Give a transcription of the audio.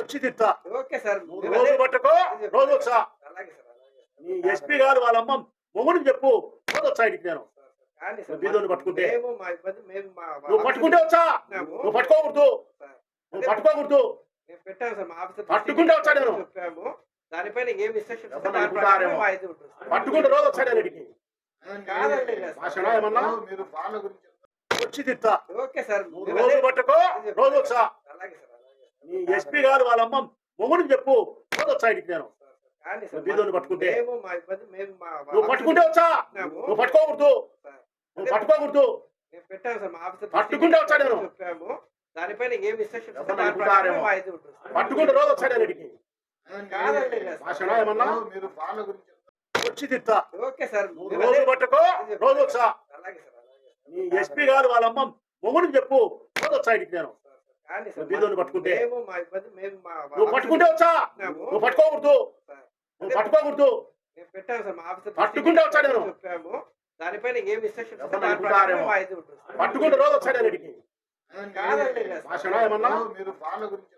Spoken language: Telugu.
వచ్చి తిట్టా ఓకే సార్. రోజు పట్టుకో రోజు వచ్చా. నీ ఎస్పీ గారు వాళ్ళ అమ్మ మొగుడికి చెప్పు రోజు వచ్చా ఇంటికి నేను. కానీ సార్ బీదోని పట్టుకుంటే? మేము మా ఇబ్బంది మేము మా నువ్వు పట్టుకుంటే వచ్చా. నువ్వు పట్టుకోకూడదు. నువ్వు పట్టుకోకూడదు. పట్టుకుంటే వచ్చా నేను? దానిపైన. పట్టుకుంటే రోజు వచ్చా నేను ఇంటికి. కాదండి భాషణ ఏమన్నా? మీరు వాళ్ళ గురించి వచ్చి తిట్టా రోజు పట్టుకో రోజు వచ్చా. నీ ఎస్పీ గారు వాళ్ళ అమ్మ మొగుడికి చెప్పు ఇంటికి నేను. కానీ సార్ బీదోని పట్టుకుంటే? మేము మా ఇబ్బంది మేము మా నువ్వు పట్టుకుంటే వచ్చా? నువ్వు పట్టుకోకూడదు. నువ్వు పట్టుకోకూడదు. పట్టుకుంటే వచ్చా నేను? దానిపైన ఏం. పట్టుకుంటే రోజు వచ్చా నేను ఇంటికి. కాదండి భాషణ ఏమన్నా? మీరు వాళ్ళ గురించి వచ్చి తిట్టా. ఓకే సార్ నువ్వు మేము రోజు పట్టుకో రోజు వచ్చా. నీ ఎస్పీ గారు వాళ్ళ అమ్మ మొగుడికి చెప్పు రోజు వచ్చా ఇంటికి నేను. బీదోని పట్టుకుంటే? మేము మా ఇబ్బంది మేము మా నువ్వు పట్టుకుంటే వచ్చా? నువ్వు పట్టుకోకూడదు. నువ్వు పట్టుకోకూడదు. మేము పెట్టాము సార్ మా ఆఫీసర్ పట్టుకుంటే వచ్చా నేను? దానిపైన ఏం సార్. పట్టుకుంటే రోజు వచ్చా నేను ఇంటికి కాదండి మీరు వాళ్ళ గురించి